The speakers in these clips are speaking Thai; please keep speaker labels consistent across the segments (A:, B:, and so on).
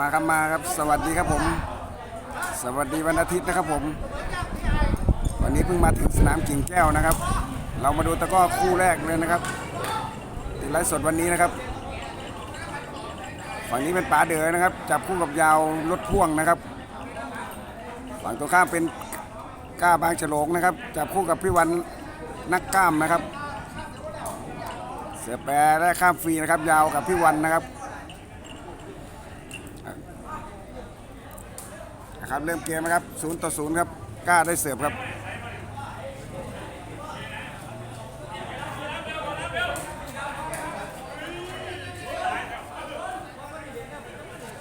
A: มาครับมาครับ สวัสดีครับผม สวัสดีวันอาทิตย์นะครับผม วันนี้เพิ่งมาถึงสนามกิ่งแก้วนะครับ เรามาดูตะก้อคู่แรกเลยนะครับติดไลฟ์สดวันนี้นะครับ ฝั่งนี้เป็นป๋าเด๋อนะครับ จับคู่กับยาวรถพ่วงนะครับ ฝั่งตัวข้ามเป็นก้าบางฉลงนะครับ จับคู่กับพี่วันนักกล้ามนะครับ เสือแปรและข้ามฟรีนะครับ ยาวกับพี่วันนะครับ นะครับเริ่มเกมนะครับ0ต่อ0ครับกล้าได้เสิร์ฟครับ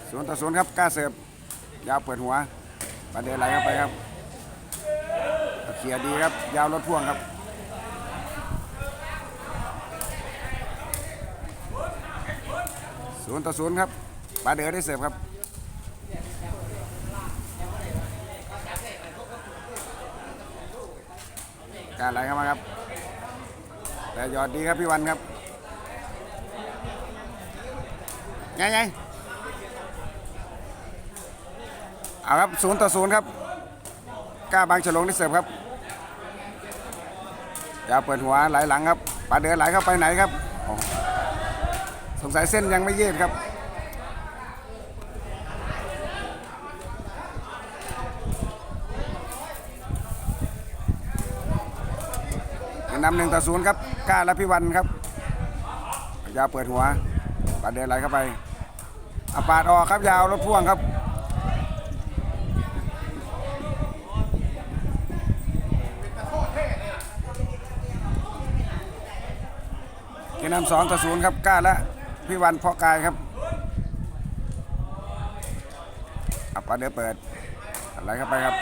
A: ศูนย์ต่อศูนย์ครับกล้าเสิร์ฟยาวเปิดหัวประเดี๋ยวไหลเข้าไปครับเคลียดีครับ ยาวรถพ่วงครับศูนย์ต่อศูนย์ครับปาเดือได้เสิร์ฟครับ การไหลเข้ามาครับ แต่ยอดดีครับพี่วันครับไงไงเอาครับศูนย์ต่อศูนย์ครับกล้าบางฉลงที่เสิร์ฟครับยาวเปิดหัวไหลหลังครับปาเดือไหลเข้าไปไหนครับ สงสัยเส้นยังไม่ยืดครับ นำหนึ่งต่อศูนย์ครับกล้าและพี่วันครับยาวเปิดหัวปาดเดินไหลเข้าไปอาปาดออกครับยาวรถพ่วงครับเกมนำสองต่อศูนย์ครับกล้าและพี่วันเพาะกายครับอาปาดเดินเปิดไหลเข้าไปครับ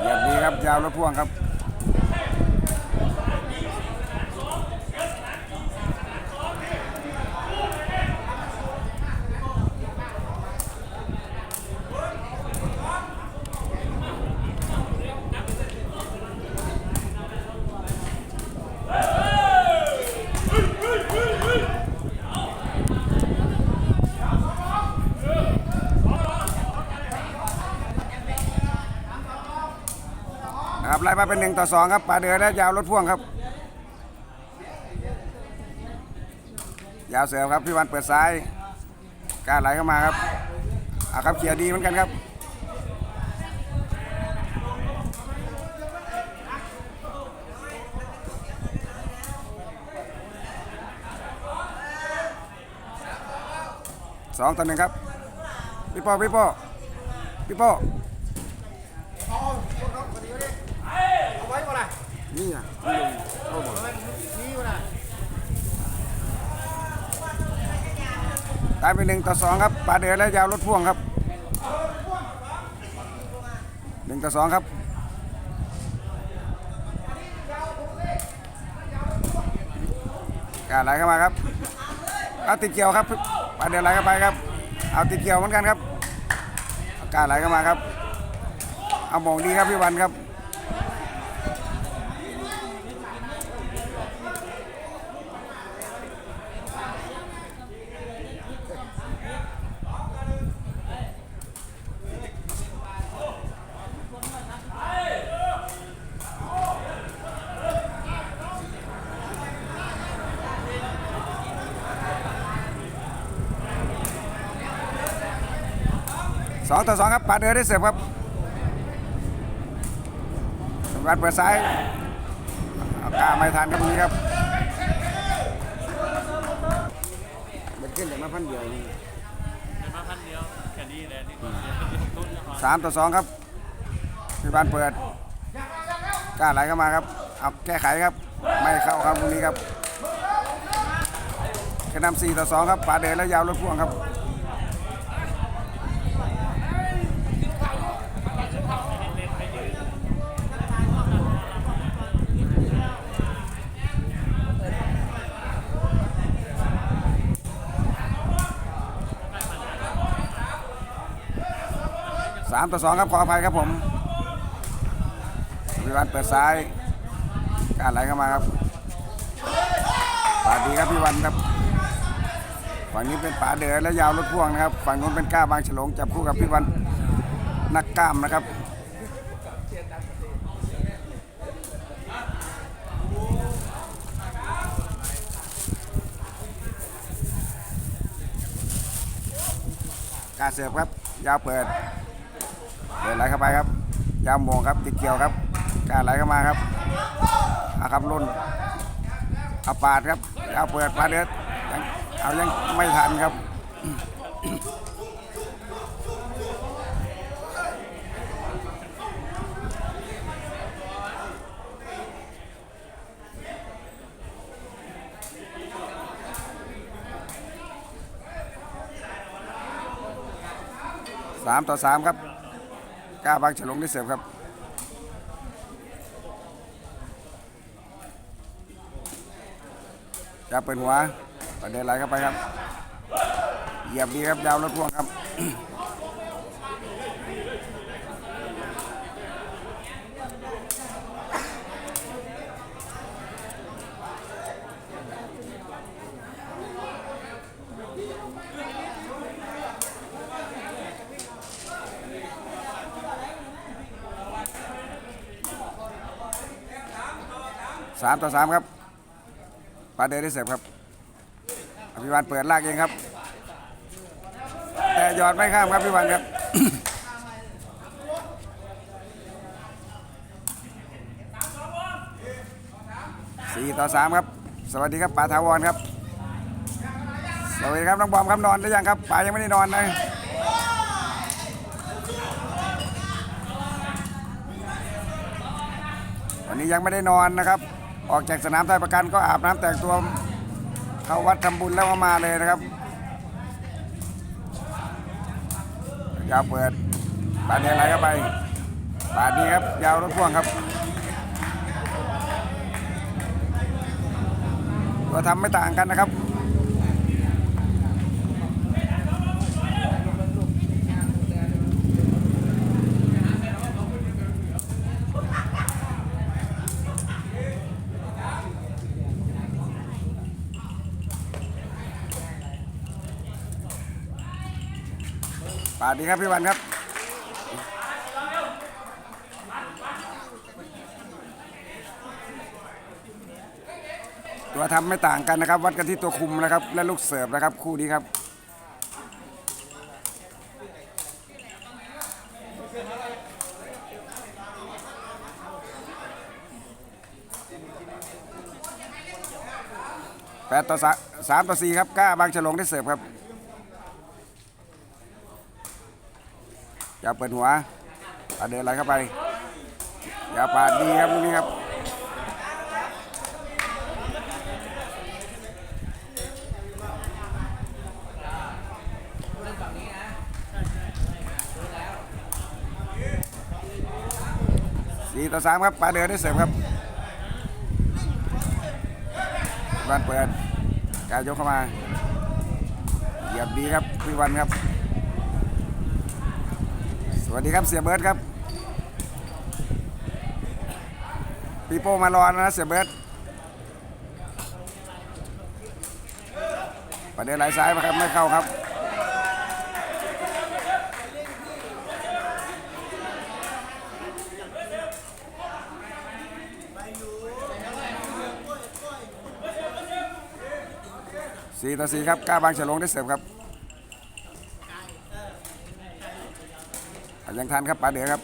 A: เหยียบดีครับยาวรถพ่วงครับ นะครับไล่มาเป็น หนึ่งต่อสองครับปาเดือและยาวรถพ่วงครับ ยาวเสือครับพี่วันเปิดซ้ายกล้าไหลเข้ามาครับอาครับเขียดีเหมือนกันครับสองต่อหนึ่งครับพี่ป้พี่ป้พี่ป้ นี่อะนี่ลงเข้ามาได้ไปหนึ่งต่อสองครับปาเดือและยาวรถพ่วงครับหนึ่งต่อสองครับการไหลเข้ามาครับเอาติดเกี่ยวครับปาเดือไหลเข้าไปครับ เอาติดเกี่ยวเหมือนกันครับการไหลเข้ามาครับ เอาหมองดีครับพี่วันครับ สองต่อสองครับ ปาดเดือได้เสิร์ฟครับสมบัติเปิดซ้ายเอากล้าไม่ทันครับตรงนี้ครับเบ็ดขึ้นเหลือมาพันเดียวนี่
B: เดี๋ยวมาพันเดียวแค่นี้แหละนี่ก็เดี๋ยวจะเป็นต้นแล้ว
A: สามต่อสองครับพี่บานเปิดกล้าไหลเข้ามาครับเอาแก้ไขครับ ไม่เข้าครับตรงนี้ครับแค่นำสี่ต่อสองครับปาดเดือแล้วยาวรถพ่วงครับามต่อสองครับขออภัยครับผมพิวันเปิดซ้ายการไหลเข้ามาครับปาดดีครับพี่วันครับฝั่งนี้เป็นป๋าเด๋อและยาวรถพ่วงนะครับ ฝั่งนู้นเป็นก้าบางฉลงจับคู่กับพี่วันนักกล้ามนะครับกล้าเสิร์ฟครับ ยาวเปิด เดินไหลเข้าไปครับยาวโมงครับติดเกี่ยวครับกล้าไหลเข้ามาครับอาครับรุ่นอาปาดครับยาเปิดปาเดือดยังเอายังไม่ทันครับสามต่อสามครับ กล้าบางฉลงได้เสิร์ฟครับจะเปิดหัวประเด็นไหลเข้าไปครับเหยียบดีครับยาวรถพ่วงครับ สามต่อสามครับปาเดได้เสิร์ฟครับอภิวันเปิดลากเองครับ แต่หยอดไม่ข้ามครับพี่วันครับสี่ต่อสามครับ สวัสดีครับป๋าถาวรครับสวัสดีครับน้องบอมครับนอนหรือยังครับป๋ายังไม่ได้นอนนะวันนี้ยังไม่ได้นอนนะครับ ออกจากสนามไทยประกันก็อาบน้ำแต่งตัวเข้าวัดทำบุญแล้วก็มาเลยนะครับยาวเปิดปาดนี้ไหลเข้าไปปาดนี้ครับ ยาวรถพ่วงครับตัวทำไม่ต่างกันนะครับ ปาดดีครับพี่วันครับตัวทำไม่ต่างกันนะครับ วัดกันที่ตัวคุมนะครับ และลูกเสิร์ฟนะครับ คู่นี้ครับ แปดต่อสามต่อสี่ครับกล้าบางฉลองได้เสิร์ฟครับ อย่าเปิดหัวปาเดินไหลเข้าไป อย่าปาดดีครับลูกนี้ครับสี่ต่อสามครับปาเดินได้เสร์ฟครับวันเปิดกายยกเข้ามาเหยียบดีครับพี่วันครับ สวัสดีครับเสียเบิร์ดครับปีโป้มารอแล้วนะเสียเบิร์ดประเด็นไหลซ้ายมาครับ ไม่เข้าครับสี่ต่อสี่ครับกล้าบางฉลงได้เสิร์ฟครับ ยังทันครับปลาเดือครับ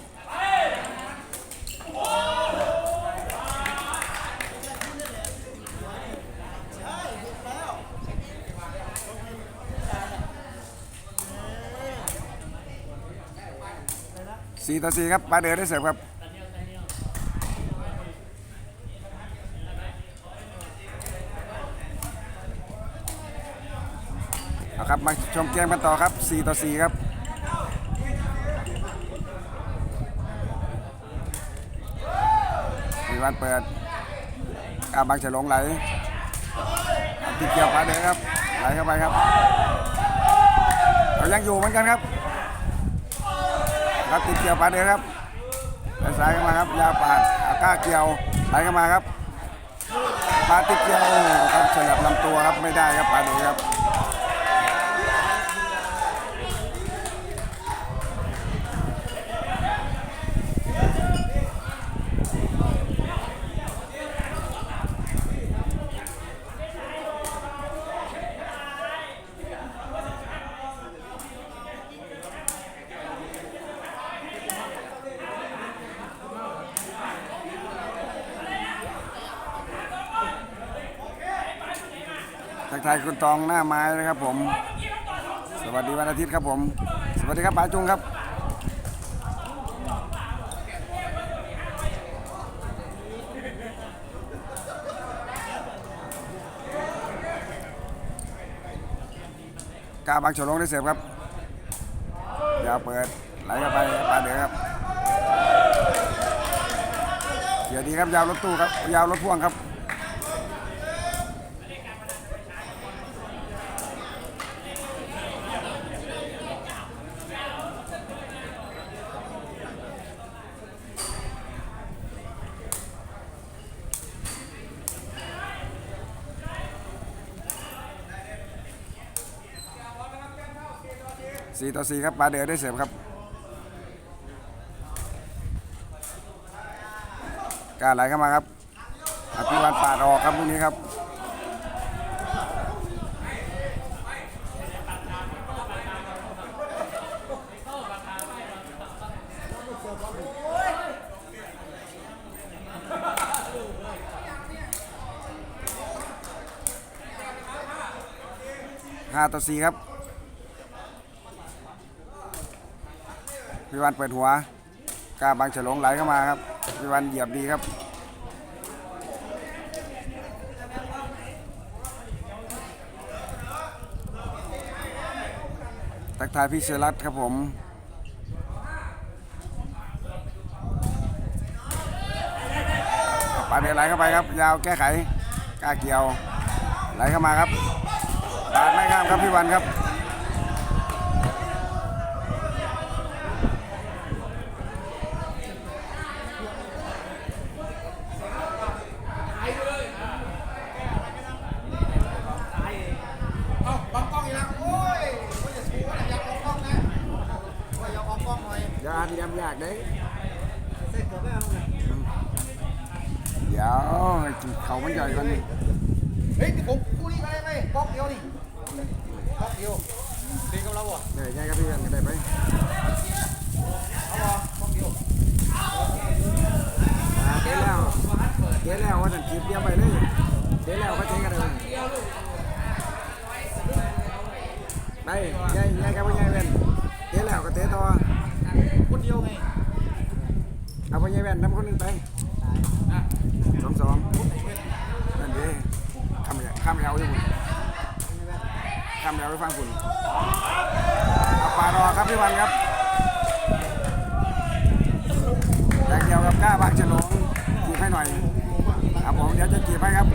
A: สี่ต่อสี่ครับปลาเดือได้เสิร์ฟครับเอาครับมาชมเกมกันต่อครับ4ต่อ4ครับ มีวันเปิดกาบางฉลงไหลติดเกี่ยวปลาเดือครับ ไหลเข้าไปครับเรายังอยู่เหมือนกันครับ ครับติดเกี่ยวปลาเดือครับไหลซ้ายเข้ามาครับ ยาปาดอาก้าเกี่ยวไหลเข้ามาครับปาติดเกี่ยวครับฉลับลำตัวครับไม่ได้ครับปาดือครับ คุณตองหน้าไม้นะครับผม สวัสดีวันอาทิตย์ครับผม สวัสดีครับป๋าจุงครับกาบางฉลงได้เสียบครับเดี๋ยวเปิดไหลเข้าไปปลาเดือครับเดี๋ยวดีครับยาวรถตู้ครับยาวรถพ่วงครับ ต่อสี่ครับปาเดือได้เสียบครับกล้าไหลเข้ามาครับอภิวัตปาดออกครับลูกนี้ครับห้าต่อสี่ครับ พี่วันเปิดหัวกล้าบางฉลงไหลเข้ามาครับพี่วันเหยียบดีครับทักทายพี่เชรัตครับผมปาเดือไหลเข้าไปครับ ยาวแก้ไขกล้าเกี่ยวไหลเข้ามาครับปาดไม่ข้ามครับพี่วันครับ
C: เอาบังกล้องอีกแล้วโอ้ยว่าจะชูอะไรอยากออกกล้องนะว่าอยากออกกล้องหน่อย
A: อย่าอันยำยากเด้
C: เส้นเกือบไม่เอาเลย
A: เดี๋ยวให้เขามันใหญ่กว่านี้
C: เฮ้ยผมคู่นี้ไปได้ไหมกล้องเดียวนี่กล้องเดียวดีกับเราอะ
A: เดี๋ยวง่ายกับพี่กันก็ได้ไหม
C: เอาอะกล้องเดียว
A: อ่าเดี๋ยวแล้วเดี๋ยวแล้วว่าจะจีบเดียวไปเลยเดี๋ยวแล้วก็เจ๊กันเลยไปง่ายง่ายกับว่าง่ายเว้นเดี๋ยวแล้วก็เตะต่อ
C: คนเดียวไง
A: เอาว่าง่ายเว้นนำคนหนึงไปสองสองนั่นดิข้ามข้ามยาวอยู่คุณข้ามยาวไปฟังคุณเอาปลารอครับพี่วันครับแรงเดียวกับกล้าบางฉลงจีบให้หน่อยครับผมเดี๋ยวจะจีบให้ครับ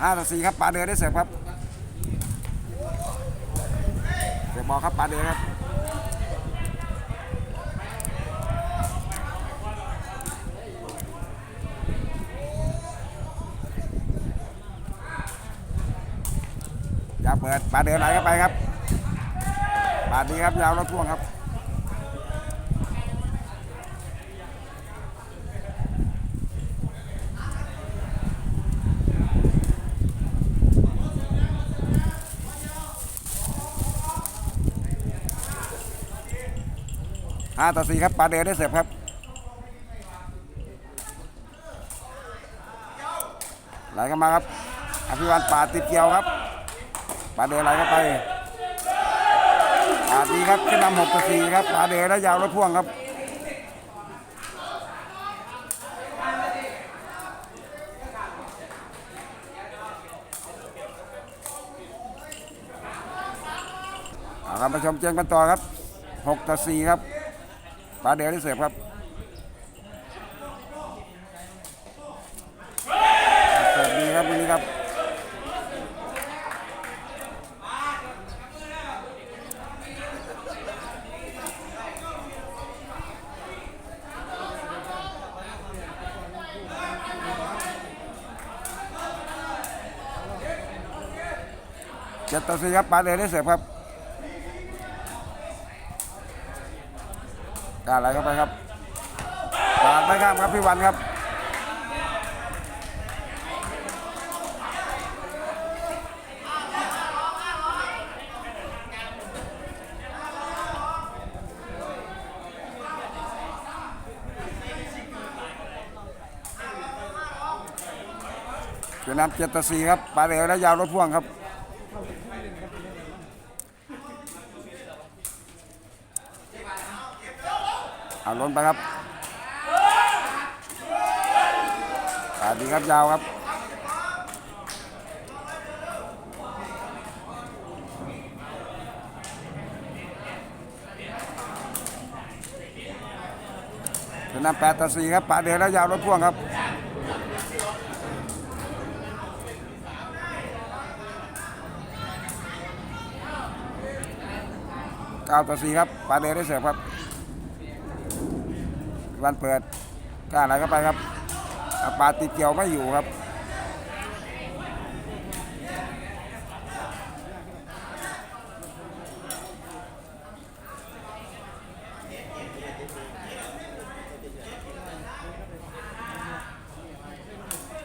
A: ห้าต่อสี่ครับปลาเดือได้เสิร์ฟครับเสิร์ฟบอลครับปลาเดือครับอย่าเปิดปลาเดือไหลเข้าไปครับปลาดีครับยาวรถพ่วงครับ ห้าต่อสี่ครับปลาเดือได้เสิร์ฟครับไหลเข้ามาครับอภิวันปาติดเกี่ยวครับปลาเดือไหลเข้าไปปาดีครับขึ้นนำหกต่อสี่ครับปลาเดือได้ยาวรถพ่วงครับครับมาชมเจียงกันต่อครับ 6 ต่อ 4 ครับ ปลาเดือได้เสิร์ฟครับเสิร์ฟดีครับวันนี้ครับเจ็ดต่อสี่ครับปลาเดือได้เสิร์ฟครับาไรลเข้าไปครับปาดไม่ข้ามครับพี่วันครับเวียดนามเจตสีครับปลาเหลวและยาวรถพ่วงครับ เอาล้นไปครับอ่าดีครับยาวครับเวียดนามแปดต่อสี่ครับปาเหลวและยาวรถพ่วงครับเก้าต่อสี่ครับปาเดได้เสิร์ฟครับ วันเปิดกล้าไหลเข้าไปครับอะปาติดเกี่ยวไม่อยู่ครับ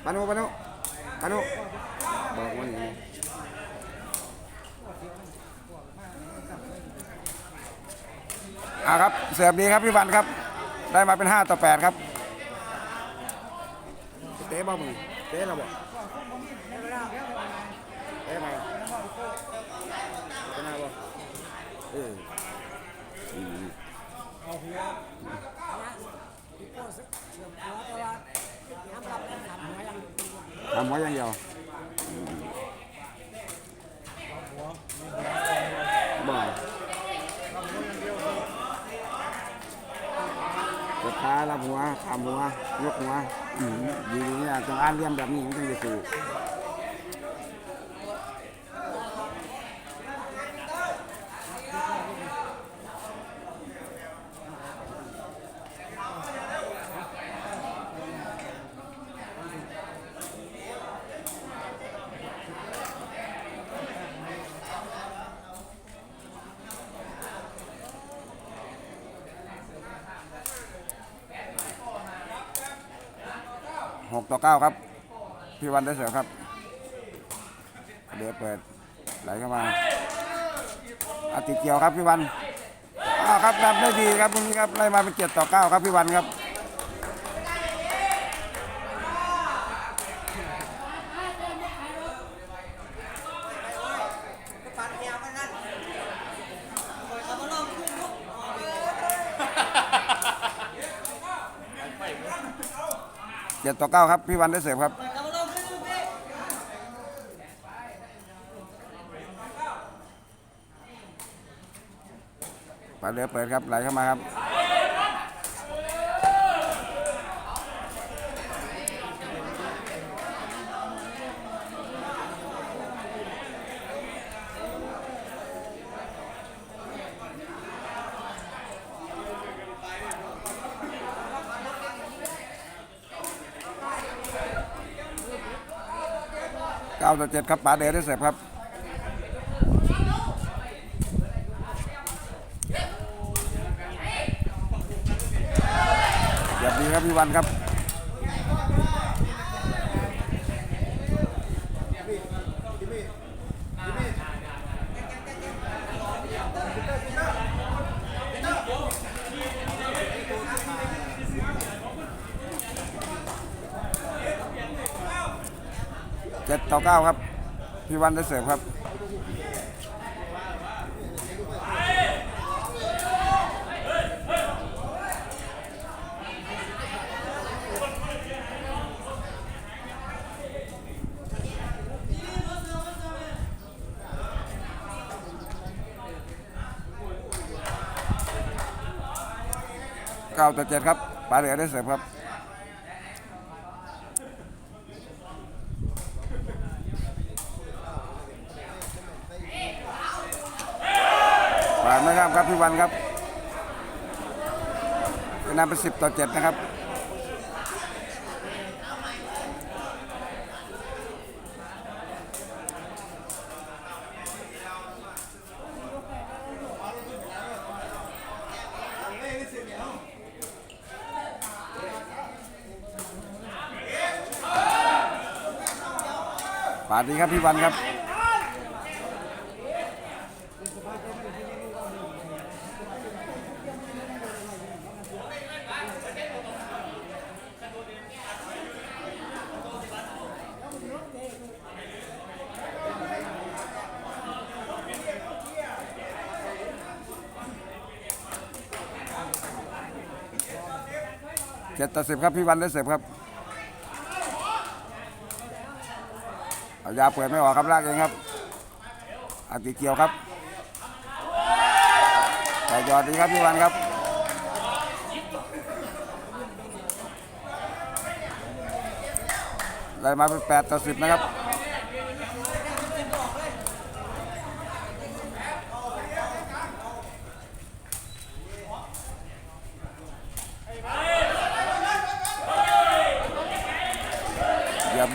A: ปานุปานุปานุบอกว่าอย่างนี้อ่าครับเสิร์ฟดีครับพี่วันครับ ได้มาเป็น 5 ต่อ 8 ครับเตะบ้ามึงเตะเราบอกเตะไปเป็นไงบ่เอออืมทำหัวอย่างเดียวอืมบ่ กดขารับ หัวขามหัวยกหัวอืมดีๆเนี่ยต้องอ่านเรียมแบบนี้มันถึงจะถูก หกต่อเก้าครับ พี่วันได้เสิร์ฟครับเดี๋ยวเปิดไหลเข้ามาอาติเกี่ยวครับพี่วันอ้าวครับรับได้ดีครับตรงนี้ครับไล่มาเป็นเจ็ดต่อเก้าครับพี่วันครับ เจ็ดต่อเก้าครับ พี่วันได้เสิร์ฟครับไปเรือเปิดครับไหลเข้ามาครับ ต่อเจ็ดครับป๋าเดได้เสร็จครับแบบดีครับพี่วันครับ ดต่อเก้าครับพี่วันได้เสิร์ฟครับเก้าต่อเจ็ดครับปาเหลือได้เสิร์ฟครับ ผ่านไหมครับครับพี่วันครับเป็นนำเป็นสิบต่อเจ็ดนะครับป่าดดีครับพี่วันครับ เจ็ดสิบครับพี่วันได้เสิร์ฟครับเอายาเปิดไม่ออกครับลากเองครับอาติเกียวครับแต่ยอดดีครับพี่วันครับได้มาเป็นแปดต่อสิบนะครับ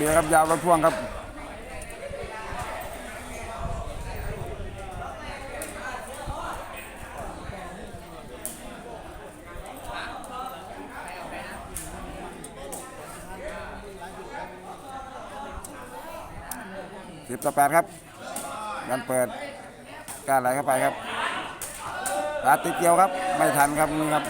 A: เหยียบเบียร์ครับยาวรถพ่วงครับสิบต่อแปดครับยันเปิดกล้าไหลเข้าไปครับลาติดเกียวครับ ไม่ทันครับนี่ครับ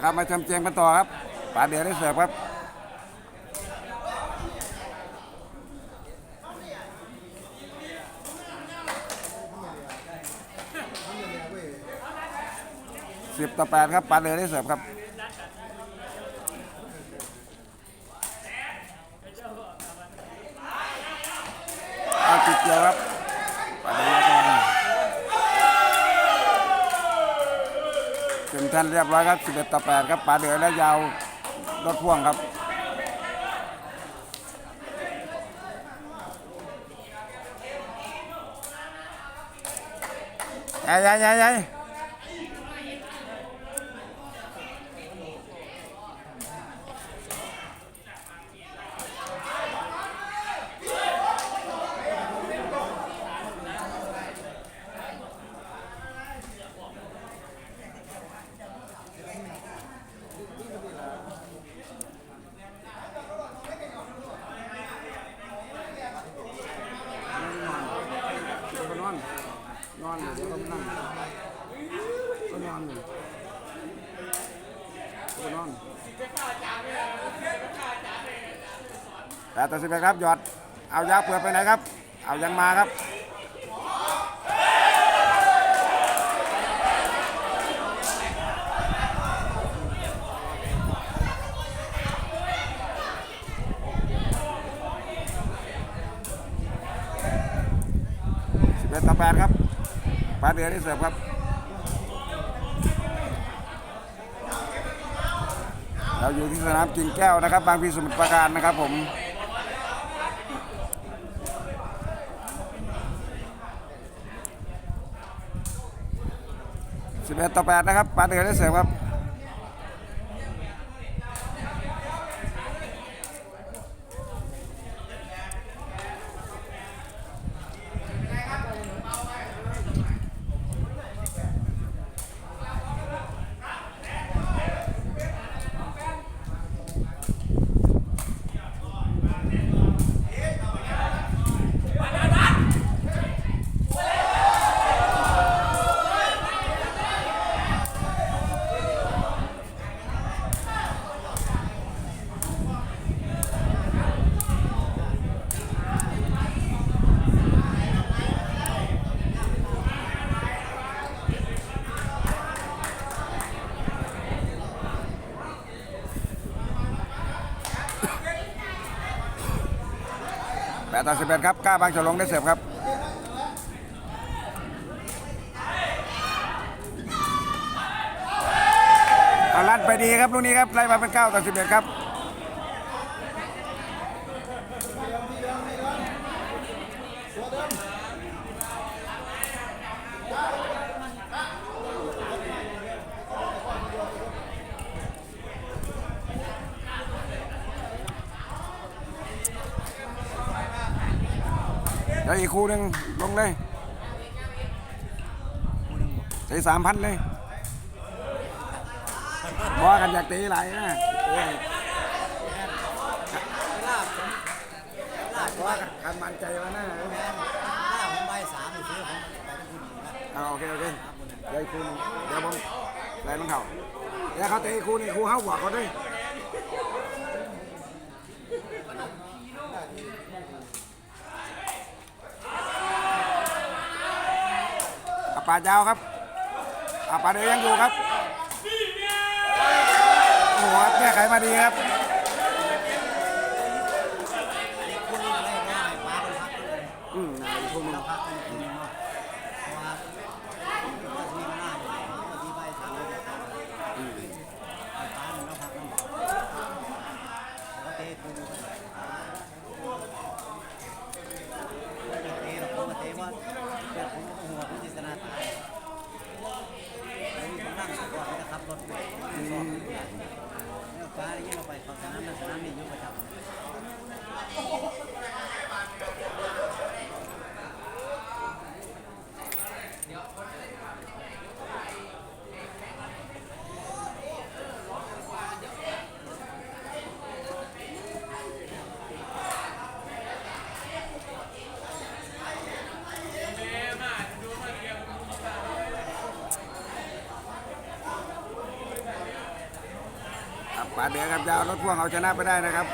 D: อะ
A: ครับมาทำเจียงกันต่อครับป่าเดือได้เสิร์ฟครับสิบต่อแปดครับป่าเดือได้เสิร์ฟครับเอาติดเกียวครับป๋าเดือได้เสิร์ฟ แท่านเรียบร้อยครับ 11 ต่อ 8 ครับป๋าเดือและยาวรถพ่วงครับใหญ่ใหญ่ใหญ่ใหญ่นอนนอนเดี๋ยวก็นั่งก็นอนอยู่ก็นอนแต่ตัดสินไปครับหยอดเอายาเปลือไปไหนครับ เอายังมาครับสิบเอ็ดต่อแปดครับปาเดือได้เสิร์ฟครับเราอยู่ที่สนามกิ่งแก้วนะครับ บางพีสมุทรปราการนะครับผม สิบเอ็ดต่อแปดนะครับปลาเดือได้เสิร์ฟครับ ต่อ11ครับกล้าบางฉลองได้เสิร์ฟครับอลั่นไปดีครับลูกนี้ครับไล่มาเป็นเก้าต่อ11ครับ แล้วอีกคู่หนึ่งลงเลยใส่สามพันเลยว่ากันอยากตีไหลายนะว่ากันมันใจวะนะ
C: ผมใบสามอผมไปที่คุณนะ
A: เอาโอเคโอเคเดี๋ยวอีกคู่นึงเดี๋ยวผมไล่ลงเขาเดี๋ยวเขาตีคู่นึงคู่เฮาบอกเขาด้วย ปายาวครับอาปาเดียวยังอยู่ครับโอ้โหแก้ไขมาดีครับ
C: คุณอะไรได้ป้าเป็นพักเลย
A: อืมอีกคู่หนึง
C: พักเป็นคุณเนาะเพราะว่าก็มีหน้าอยู่ที่ใบสามใบสามป้ามันก็พักมันก็เตะคุณเตะเราผมเตะว่าเดี๋ยวผมก็หัวผมจิตนาตายแล้วมีคนนั่งสปอร์ตจะขับรถไปสองเนี่ยป้าเนี่ยเราไปเขาสนามนั้นสนามนี้อยู่ประจำ
A: สียครับยาวรถพ่วงเอาชนะไปได้นะครับ